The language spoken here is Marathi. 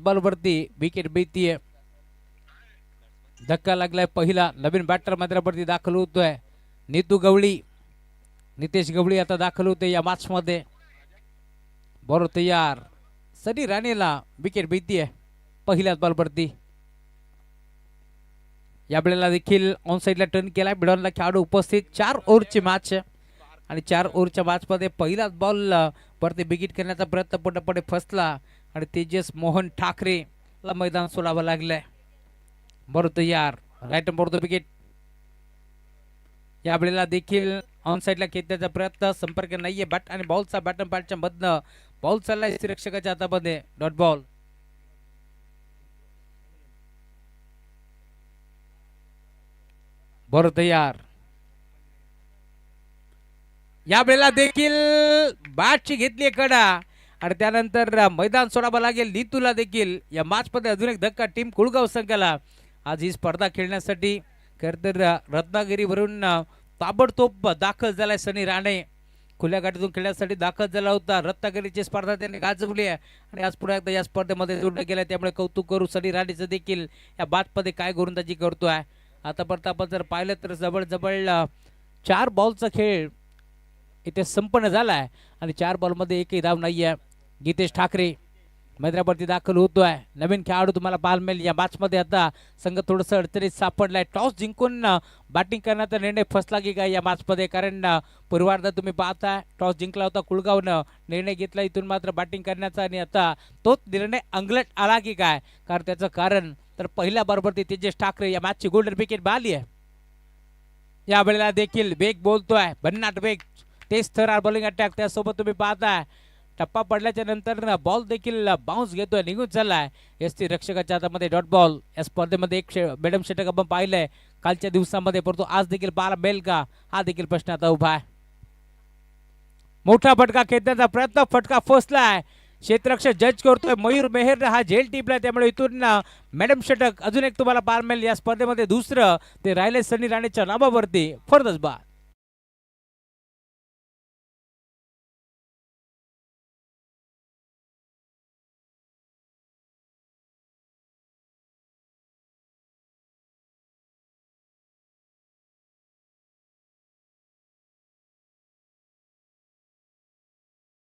बॉलवरती विकेट भीतीये धक्का लागलाय पहिला. नवीन बॅटर मैदानावरती दाखल होतोय. नीतू गवळी नितेश गवळी आता दाखल होते या मॅच मध्ये बरोबर तयार. सनी राणेला विकेट भीती पहिल्याच बॉलवरती या वेळेला देखील ऑन साईडला टर्न केलाय. बिडॉनला खेळाडू उपस्थित. चार ओव्हरची मॅच आणि चार ओव्हरच्या मॅचमध्ये पहिलाच बॉल वरती बिगिट करण्याचा प्रयत्न पूर्णपणे फसला. आणि तेजस मोहन ठाकरेला मैदान सोडावं लागलंय. बरोबर तयार राईट बरोबर विकेट या वेळेला देखील ऑन साईडला खेचण्याचा प्रयत्न संपर्क नाहीये. बॅट आणि बॉलचा बॅट आणि बॅटच्या मधनं बॉल चाललाय रक्षकाच्या हातामध्ये. डॉट बॉल बरोबर तयार या वेळेला देखील बॅटची घेतली कडा. आणि त्यानंतर मैदान सोडावं लागेल. नीतूला देखील या माचमध्ये अजून एक धक्का. टीम कुळगाव संघाला आज ही स्पर्धा खेळण्यासाठी. खरं तर रत्नागिरीवरून ताबडतोब दाखल झालाय सनी राणे. खुल्या गाठीतून खेळण्यासाठी दाखल झाला होता. रत्नागिरीची स्पर्धा त्यांनी गाजवली आहे. आणि आज पुन्हा एकदा या स्पर्धेमध्ये जोडलं गेलं त्यामुळे कौतुक करू सनी राणेचं देखील या बातमध्ये काय गोलंदाजी आहे आतापर्यंत आपण जर पाहिलं तर जवळजवळ चार बॉलचा खेळ इथे संपन्न झाला आहे आणि चार बॉलमध्ये एकही धाव नाही आहे गीतेश ठाकरे मैदानावरती दाखल होतोय. नवीन खेळाडू तुम्हाला पाहायला मिळेल या मॅचमध्ये आता संघ थोडंसं अडचणीत सापडलाय. टॉस जिंकून बॅटिंग करण्याचा निर्णय फसला की काय या मॅचमध्ये कारण पूर्वार्धात तुम्ही पाहताय टॉस जिंकला होता कुळगावनं. निर्णय घेतला इथून मात्र बॅटिंग करण्याचा आणि आता तोच निर्णय अंगलट आला की काय? कारण त्याचं कारण तर पहिल्या बरोबर तेजेश ठाकरे या मॅचची गोल्डन विकेट बाली आहे. या वेळेला देखील वेग बोलतोय. भन्नाट वेग. तेच थर बॉलिंग अटॅक त्यासोबत तुम्ही पाहताय. टप्पा पडल्याच्या नंतर बॉल देखील बाउन्स घेतोय निघून चाललाय. एस टी रक्षकाच्या हातामध्ये डॉट बॉल या स्पर्धेमध्ये एक शे- मॅडम षटक आपण पाहिलंय. कालच्या दिवसामध्ये परंतु आज देखील बारा बेल का हा देखील प्रश्न आता उभा आहे. मोठा फटका खेळण्याचा प्रयत्न फटका फसलाय. क्षेत्ररक्षक जज करतोय. मयूर मेहर हा झेल टिपला त्यामुळे इथून मॅडम षटक अजून एक तुम्हाला पार मिळेल. या स्पर्धेमध्ये दुसरं ते राहिले सनी राणेच्या नावावरती. फरदच बाद